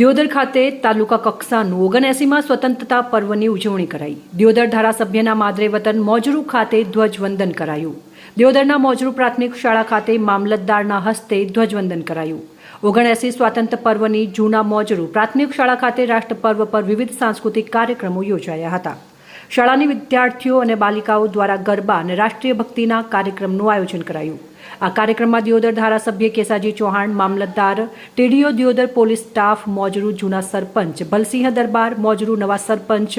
દિયોદર ખાતે તાલુકા કક્ષાનું ઓગણએસીમાં સ્વતંત્રતા પર્વની ઉજવણી કરાઈ. દિયોદર ધારાસભ્યના માદરે વતન મોજરૂ ખાતે ધ્વજવંદન કરાયું. દિયોદરના મોજરૂ પ્રાથમિક શાળા ખાતે મામલતદારના હસ્તે ધ્વજવંદન કરાયું. ઓગણએસી સ્વાતંત્ર્ય પર્વની જૂના મોજરૂ પ્રાથમિક શાળા ખાતે રાષ્ટ્રપર્વ પર વિવિધ સાંસ્કૃતિક કાર્યક્રમો યોજાયા હતા. શાળાની વિદ્યાર્થીઓ અને બાલિકાઓ દ્વારા ગરબા અને રાષ્ટ્રીય ભક્તિના કાર્યક્રમનું આયોજન કરાયું. આ કાર્યક્રમમાં દિયોદર ધારાસભ્ય કેસાજી ચૌહાણ, મામલતદાર ટીડીઓ દિયોદર પોલીસ સ્ટાફ મોજરૂ જૂના સરપંચ બલસિંહ દરબાર મોજરૂ નવા સરપંચ,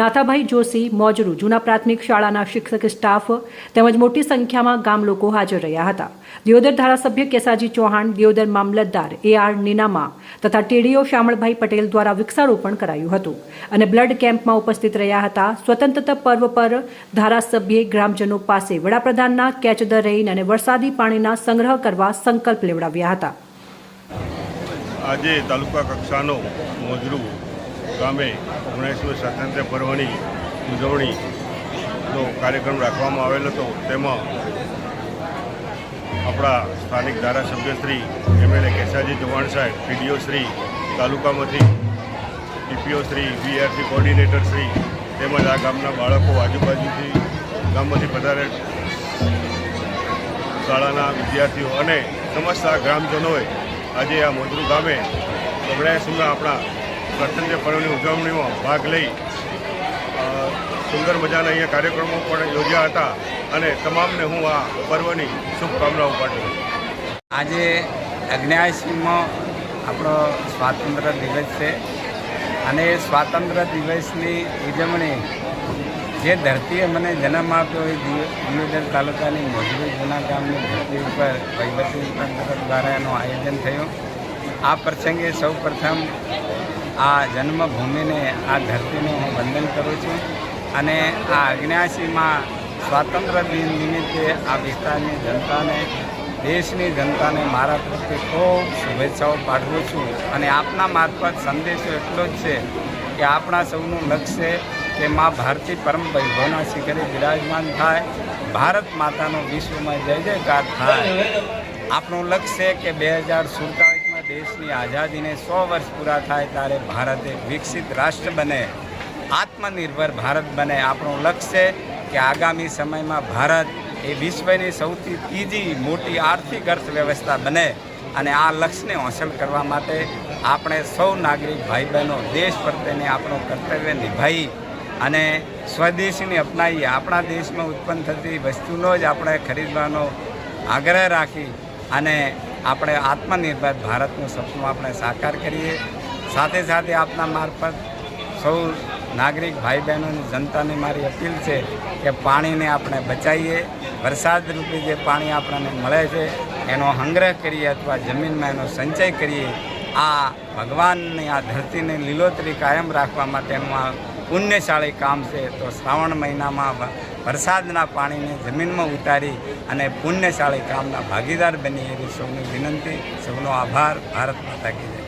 નાથાભાઈ જોશી મોજરૂ જૂના પ્રાથમિક શાળાના શિક્ષક સ્ટાફ તેમજ મોટી સંખ્યામાં ગામ લોકો હાજર રહ્યા હતા. દિયોદર ધારાસભ્ય કેસાજી ચૌહાણ, દિયોદર મામલતદાર એ આર નીનામા તથા ટીડીઓ શામળભાઈ પટેલ દ્વારા વૃક્ષારોપણ કરાયું હતું અને બ્લડ કેમ્પમાં ઉપસ્થિત રહ્યા હતા. સ્વતંત્રતા પર્વ પર ધારાસભ્યે ગ્રામજનો પાસે વડાપ્રધાનના કેચ ધ રેઇન અને વરસાદી પાણીના સંગ્રહ કરવા સંકલ્પ લેવડાવ્યા હતા. આજે તાલુકા કક્ષાનો મોજરું ગામે ઓગણીસમી સ્વાતંત્ર્ય પર્વની ઉજવણીનો કાર્યક્રમ રાખવામાં આવેલ હતો. તેમાં આપણા સ્થાનિક ધારાસભ્ય શ્રી એમએલએ કેસાજી ચૌહાણ સાહેબ, PDO Shri તાલુકામાંથી DPO Shri VRC coordinator Shri તેમજ આ ગામના બાળકો આજુબાજુથી ગામમાંથી પધારે શાળાના વિદ્યાર્થીઓ અને સમસ્ત ગ્રામજનોએ આજે આ મોજરૂ ગામે ઓગણએંસીમાં આપણા સ્વાતંત્ર્ય પર્વની ઉજવણીમાં ભાગ લઈ સુંદર મજાના અહીંયા કાર્યક્રમો પણ યોજ્યા હતા અને તમામને હું આ પર્વની શુભકામનાઓ પાઠવું આજે અગ્નેયાસીમાં આપણો સ્વાતંત્ર્ય દિવસ છે અને સ્વાતંત્ર્ય દિવસની ઉજવણી જે ધરતીએ મને જન્મ આપ્યો એ દિયો- દિયોદર તાલુકાની મોજરી જૂના ગામની ધરતી ઉપર વહીવટી તંત્ર દ્વારા એનું આયોજન થયું. આ પ્રસંગે સૌ પ્રથમ આ જન્મભૂમિને, આ ધરતીને હું વંદન કરું છું અને આ અગ્ન્યાસીમાં સ્વાતંત્ર્ય દિન નિમિત્તે આ વિસ્તારની જનતાને, દેશની જનતાને મારા પ્રત્યે ખૂબ શુભેચ્છાઓ પાઠવું છું. અને આપના મારફત સંદેશો એટલો જ છે કે આપણા સૌનું લક્ષ્ય કે મા ભારતી પરમ વૈભવના શિખરે બિરાજમાન થાય. ભારત માતાનો વિશ્વમાં જય જયકાર થાય. આપણું લક્ષ્ય કે બે હજાર સુડતાલીસમાં દેશની આઝાદીને સો વર્ષ પૂરા થાય ત્યારે ભારત એક વિકસિત રાષ્ટ્ર બને. આત્મનિર્ભર ભારત બને. આપણું લક્ષ્ય કે આગામી સમયમાં ભારત એ વિશ્વની સૌથી ત્રીજી મોટી આર્થિક અર્થવ્યવસ્થા બને અને આ લક્ષ્યને હાંસલ કરવા માટે આપણે સૌ નાગરિક ભાઈ બહેનો દેશ પ્રત્યેને આપણું કર્તવ્ય નિભાવી. અને સ્વદેશીને અપનાવીએ આપણા દેશમાં ઉત્પન્ન થતી વસ્તુનો જ આપણે ખરીદવાનો આગ્રહ રાખી અને આપણે આત્મનિર્ભર ભારતનું સપનું આપણે સાકાર કરીએ. સાથે સાથે આપના મારફત સૌ નાગરિક ભાઈ બહેનોની જનતાની મારી અપીલ છે કે પાણીને આપણે બચાવીએ. વરસાદ રૂપે જે પાણી આપણને મળે છે, એનો સંગ્રહ કરીએ અથવા જમીનમાં એનો સંચય કરીએ. આ ભગવાનની આ ધરતીને લીલોતરી કાયમ રાખવા માટેનું આ પુણ્યશાળી કામ છે, તો શ્રાવણ મહિનામાં વરસાદના પાણીને જમીનમાં ઉતારી અને પુણ્યશાળી કામના ભાગીદાર બની એવી સૌની વિનંતી. સૌનો આભાર. ભારત માતા કી